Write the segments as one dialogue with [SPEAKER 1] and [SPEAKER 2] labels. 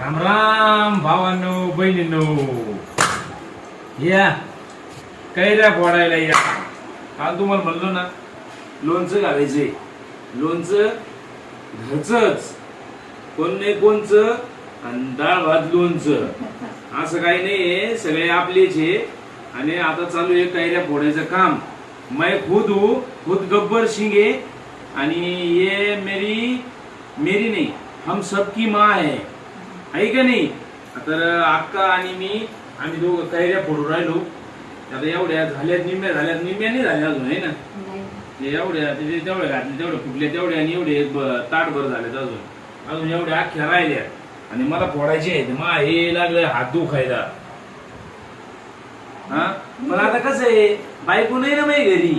[SPEAKER 1] राम राम भावांनो बहिणींनो. या. कैऱ्या फोडायला या. काल तुम्हाला म्हणलो ना लोणचं घालायचंय. लोणचं घरचंच. कोण नाही कोणचं आणि डाळ भात लोणचं. असं काही नाही सगळे आपलेच आहे. आणि आता चालू आहे कैऱ्या फोडायचं काम. मैं खुद हूँ खुद गब्बर सिंह है आणि ये मेरी मेरी नहीं हम सबकी माँ है आहे का नाही? तर अक्का आणि मी आम्ही दोघं कैऱ्या फोडून राहिलो. आता एवढ्या झाल्यात निम्म्या झाल्यात निम्म्या नाही झाल्या अजून आहे ना? एवढ्या ते तेवढ्या घातले तेवढ्या फुटल्या तेवढ्या आणि एवढे ताटभर झालेत अजून. अजून एवढ्या अख्ख्या राहिल्या. आणि मला फोडायचे आहेत. मा हे लागलं हात दुखायला. हा? पण आता कसं आहे बायको नाही ना माझी घरी.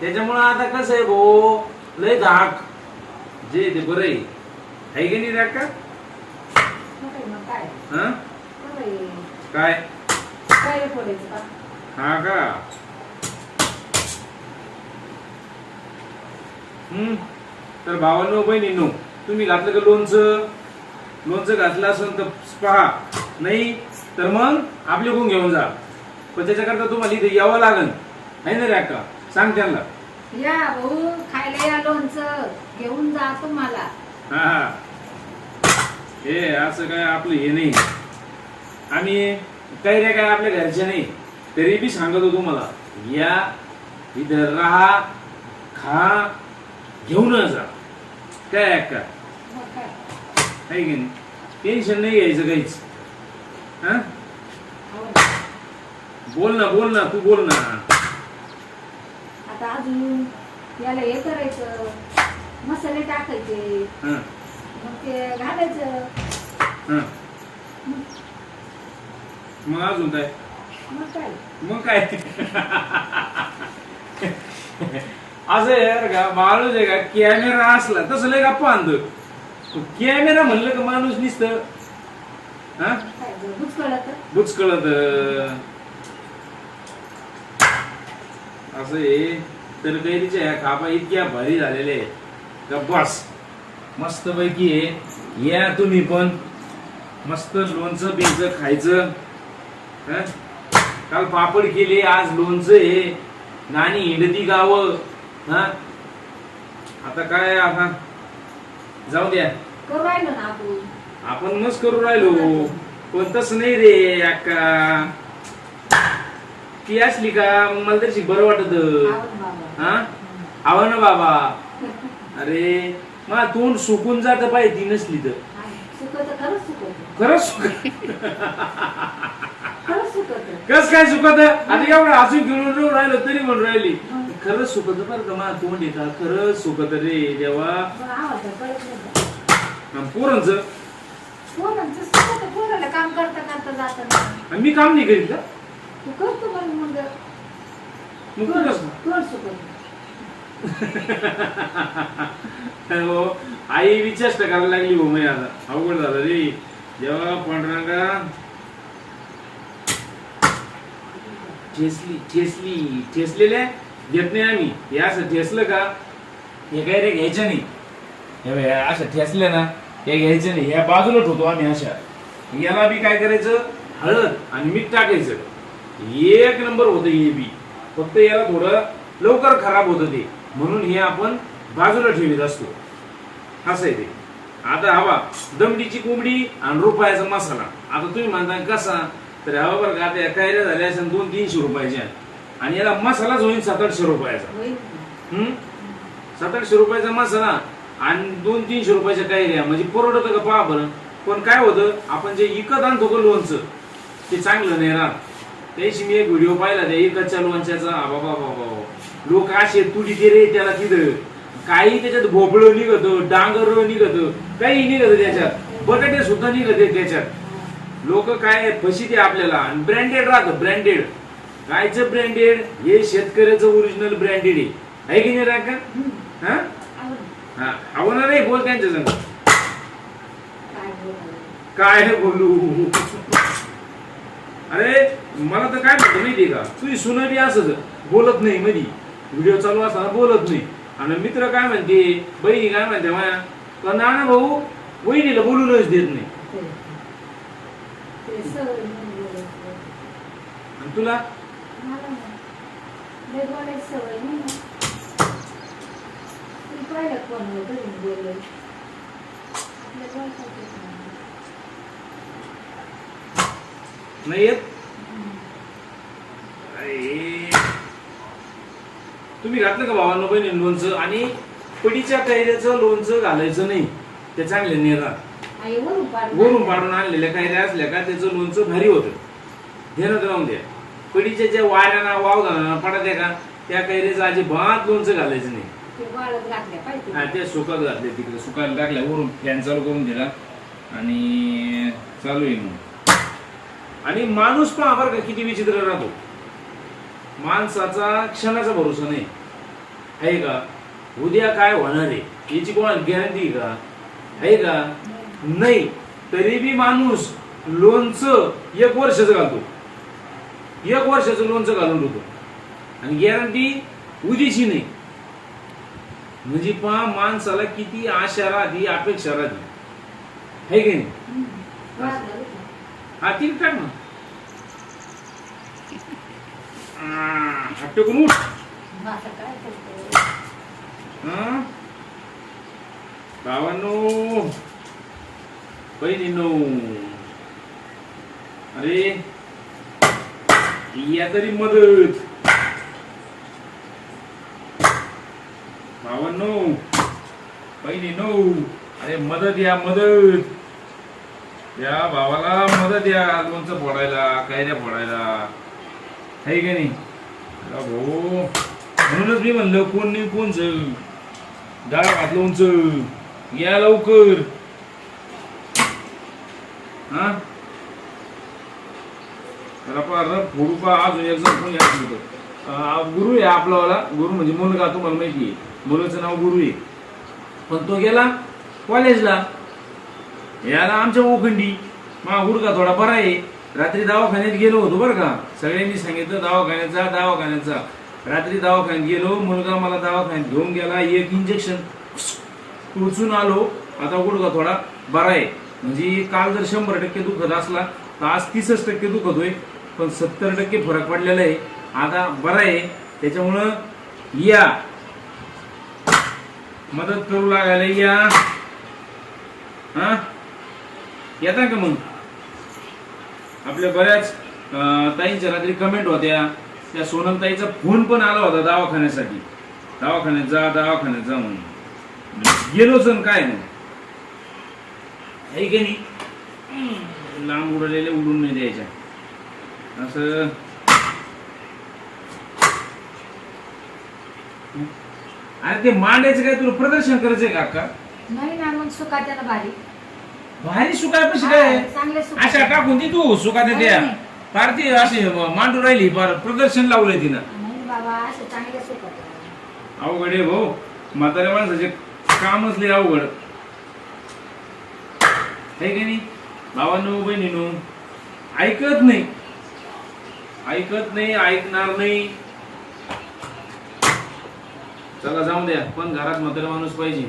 [SPEAKER 1] त्याच्यामुळं आता कसं आहे भो लय धाक. जे ते बरं आहे. आहे की नाही धाक का हा? काय? हा का? हम्म. तर भावांनो बहिणींनो तुम्ही घातलं का लोणचं? लोणचं घातलं असेल तर पहा. नाही तर मग आपले गुण घेऊन जा. पण त्याच्याकरता तुम्हाला इथे यावं लागन आहे ना रे अक्का? सांग त्यांना.
[SPEAKER 2] या भाऊ खायला या लोणचं. घेऊन जा तुम्हाला.
[SPEAKER 1] हा हा. हे असं काय आपलं हे नाही. आम्ही काही रे काय आपल्या घरचे नाही. तरी बी सांगतो तुम्हाला या इथं राहा खा घेऊन जा. काय अक्का?
[SPEAKER 2] काय
[SPEAKER 1] आहे की नाही? टेन्शन नाही घ्यायचं काहीच. हा. बोल ना बोल ना तू बोल ना.
[SPEAKER 2] आता अजून याला हे करायचं मसाले टाकायचे. मग ते घालायचं.
[SPEAKER 1] हा. मग अजून काय?
[SPEAKER 2] मग काय?
[SPEAKER 1] मग काय? असं आहे यार का माणूस आहे का कॅमेरा असला तसं लय गप्पा आणतो कॅमेरा म्हणलं का माणूस निसत? हा?
[SPEAKER 2] काय बुचकळत?
[SPEAKER 1] बुचकळत. असं आहे. तर कैरीच्या ह्या खापा इतक्या भारी झालेल्या आहेत. का बस. मस्त पैकी आहे या तुम्ही पण. मस्त लोणचं बिंचं खायचं. हं? काल पापड केले आज लोणचं आहे. नाणी हिंडती गावं. हा? आता काय आता? जाऊ द्या.
[SPEAKER 2] करू राहिलो ना आपण.
[SPEAKER 1] आपण मस्त करू राहिलो. पण तसं नाही रे अक्का. ती असली का? मग मला तशी बरं वाटत. हा? आवा ना बाबा. अरे मला तोंड सुकून जात पाहिजे ती नसली तर.
[SPEAKER 2] खरंच सुकत
[SPEAKER 1] कस काय सुकत आता एवढं अजून घेऊन राहिलो तरी म्हणून राहिली. खरंच सुकत बरं का मला तोंड का खरंच सुकत रे देवा. पोरांच.
[SPEAKER 2] काम करता करता जाताना
[SPEAKER 1] मी काम नाही करीत का?
[SPEAKER 2] तू करतो मग. मग
[SPEAKER 1] मग तू कसं
[SPEAKER 2] कर सुकत
[SPEAKER 1] हो आई विचार करायला लागली हो मी आता. अवघड झालं रे. जेव्हा पांडुरंगा ठेसली ठेसली ठेसलेले घेत नाही आम्ही हे असं ठेसलं का? हे काय रे घ्यायचं नाही. हे बघ, हे असं ठेसले ना हे घ्यायचं नाही. ह्या बाजूला ठेवतो आम्ही अशा. याला बी काय करायचं? हळद आणि मीठ टाकायचं. एक नंबर होतं हे बी. फक्त याला थोडं लवकर खराब होतं ते. म्हणून हे आपण बाजूला ठेवीत असतो. असं आहे ते. आता हवा दमडीची कोंबडी आणि रुपयाचा मसाला. आता तुम्ही म्हणता कसा? तर हवा बरं का आता या कैऱ्या झाल्या असेल दोन तीनशे रुपयाच्या. आणि याला मसालाच होईल सात आठशे रुपयाचा हम्म? सात आठशे रुपयाचा मसाला आणि दोन तीनशे रुपयाच्या कैऱ्या. म्हणजे परवडत का पहा बरं. पण काय होतं आपण जे इकत आणतो का लोणचं ते चांगलं नाही राहत. त्याशी मी एक व्हिडिओ पाहिला त्या इकतच्या लोणच्याचा. बाबा बाबा लोक असे तुझी रे त्याला तिथं. काही त्याच्यात भोपळं निघत डांगर निघत काही निघत त्याच्यात. बटाटे सुद्धा निघत त्याच्यात. लोक काय फशी ते आपल्याला ब्रँडेड राहतं ब्रँडेड कायचं ब्रँडेड हे शेतकऱ्याचं ओरिजिनल ब्रँडेड आहे. आहे की नाही राका हा? हा. आवडणार ना नाही बोल त्यांच्या संग.
[SPEAKER 2] काय
[SPEAKER 1] बोलू? अरे मला तर काय म्हणतो माहितीये का? तुझी सुन असं बोलत नाही मधी. व्हिडिओ चालू असताना बोलत नाही. आणि मित्र काय म्हणते बहिणी काय म्हणते माया का नाना भाऊ वहिनीला बोलूनच देत नाही. आणि तुला?
[SPEAKER 2] नाही. लय बोलायची
[SPEAKER 1] तुम्ही घातलं का भावांनो बहिणी लोणचं? आणि पडीच्या कैऱ्याचं लोणचं घालायचं नाही. ते चांगले नेरा.
[SPEAKER 2] आई वरून पाडून
[SPEAKER 1] आणलेल्या कैऱ्या असल्या का त्याचं लोणचं भारी होतं. ध्यानात राहून द्या. पडीच्या ज्या वाऱ्याना वाव घालणार पडत्या का त्या कैऱ्याचं अजिबात लोणचं घालायचं नाही.
[SPEAKER 2] ते वाळत घातल्या पाहिजे
[SPEAKER 1] हा ते सुकात घातले तिकडे. सुकायला टाकल्या वरून फॅन चालू करून दिला. आणि चालू आहे मग. आणि माणूस पण बरं का किती विचित्र राहतो. माणसाचा क्षणाचा भरोसा नाही. आहे का? उद्या काय होणार आहे? याची कोणाला गॅरंटी का? आहे का? नाही. तरी बी माणूस लोणचं एक वर्षाचं घालतो. एक वर्षाचं लोणचं घालून ठेवतो. आणि गॅरंटी उद्याची नाही. म्हणजे पहा माणसाला किती आशा राहते अपेक्षा राहते. है की नाही? हा ती टाक ना? आ, हात टेकून उठ भावांनो बहिणींनो. अरे या तरी मदत. भावांनो बहिणींनो. अरे मदत या मदत. या भावाला मदत या लोणचं फोडायला कैऱ्या फोडायला? आहे की नाही? अरे भाऊ म्हणूनच मी म्हणलं कोण नाही कोणचं डाळ घातलं उंच. या लवकर. हा? फोडू पा अजून एक यायचं गुरु आहे आपलावाला गुरु म्हणजे मुलगा तुम्हाला माहिती आहे. मुलाचं नाव गुरु आहे. पण तो गेला कॉलेजला याला आमच्या ओखंडी मा गुडका थोडा बरा आहे. रात्री दवाखान्यात गेलो होतो बरं का. सगळ्यांनी सांगितलं दवाखान्याचा दवाखान्याचा रात्री दवाखान्यात गेलो मुलगा मला दवाखान्यात घेऊन गेला एक इंजेक्शन टोचून आलो. आता गुडघा थोडा. बरा आहे. म्हणजे काल जर शंभर टक्के दुखत असला तर आज तीसच टक्के दुखत होय. पण सत्तर टक्के फरक पडलेला आहे. आता बरा आहे. त्याच्यामुळं या. मदत करू लागायला या. हा? येता का मग? आपल्या बऱ्याच ताईंच्या रात्री कमेंट होत्या. त्या सोनम ताईचा फोन पण आला होता दवाखान्यासाठी. दवाखान्यात जा दवाखान्यात जा म्हणून. गेलोच काय मग? आहे की नाही? लांब उडलेले उडून नाही द्यायच्या. असं. अरे ते मांडायचं काय तुला प्रदर्शन करायचंय का अक्का?
[SPEAKER 2] नाही ना मग सुका त्याला बारीक
[SPEAKER 1] भारी सुकाय कशी काय?
[SPEAKER 2] चांगले सुका.
[SPEAKER 1] अशा टाकून ती तू सुकाने द्या
[SPEAKER 2] नाही.
[SPEAKER 1] फार ती अशी मांडू राहिली फार प्रदर्शन लावलंय तिनं.
[SPEAKER 2] नाही बाबा असे चांगले सुका. त्याला.
[SPEAKER 1] अवघड आहे भाऊ. म्हाताऱ्या माणसाचे कामच लय अवघड. आहे की नाही? भावांनो बहिणीनो ऐकत नाही. ऐकत नाही ऐकणार नाही. चला जाऊ द्या. पण घरात म्हातारा माणूस पाहिजे.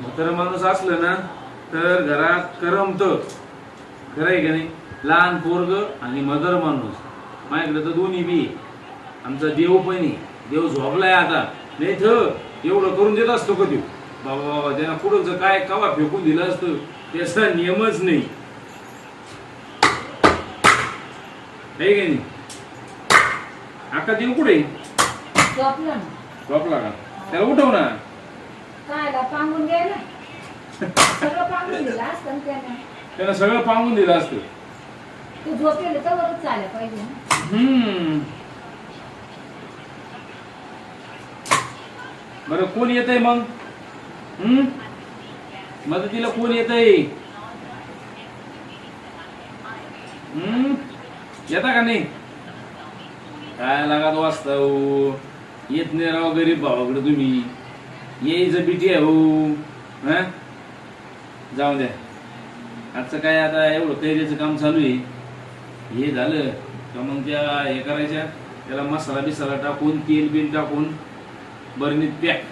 [SPEAKER 1] म्हातारा माणूस असलं ना तर घरात करमत. खरं आहे की नाही? लहान पोरग आणि मदर माणूस. माझ्याकडे तर दोन्ही बी. आमचा देव पण आहे. देव झोपलाय आता. नाही तर एवढं करून देत असतो का देव? बाबा बाबा त्यांना कुठं काय कवा फेकून दिलं असतं त्याचा नियमच नाही. की नाही? आका देव कुठे
[SPEAKER 2] झोपलं
[SPEAKER 1] का? त्याला उठव ना.
[SPEAKER 2] काय पांगून गेलं सगळं पांगून दिलं असतं ना त्यानं.
[SPEAKER 1] त्याला सगळं पांगून दिलं असतं.
[SPEAKER 2] तू झोपेल तर वरच चाललं पाहिजे ना.
[SPEAKER 1] हम्म. बरं कोण येत आहे मग? हम्म? मदतीला कोण येत आहे हम्म? येता का नाही? काय लागत वाचता हो येत नाही राव गरीब भावाकडे तुम्ही. यायचं बिटी आहे हो. हा? जाऊ द्या आजचं काय आता एवढं कैरीचं काम चालू आहे. हे झालं का मग त्या हे करायच्या त्याला मसाला बिसाला टाकून तेल बिल टाकून बरणीत पॅक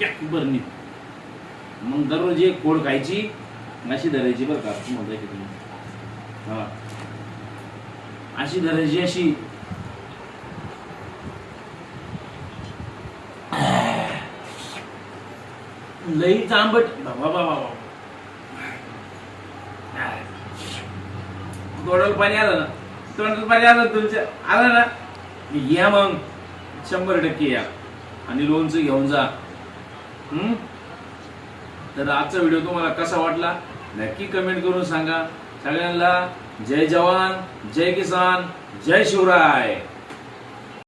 [SPEAKER 1] पॅक बरणीत मग दररोज एक कोड खायची अशी धरायची बरं का. तुम्हाला दाखवतो तुम्ही हा. अशी धरायची अशी. लई आंबट बाबा बाबा बाबा. तोंडाला पाणी आलं ना तोंडाला पाणी आलं तुमच्या आलं ना या मग शंभर टक्के या. आणि लोनचं घेऊन जा. हम्म? तर आजचा व्हिडिओ तुम्हाला कसा वाटला नक्की कमेंट करून सांगा. सगळ्यांना जय जवान जय किसान जय शिवराय.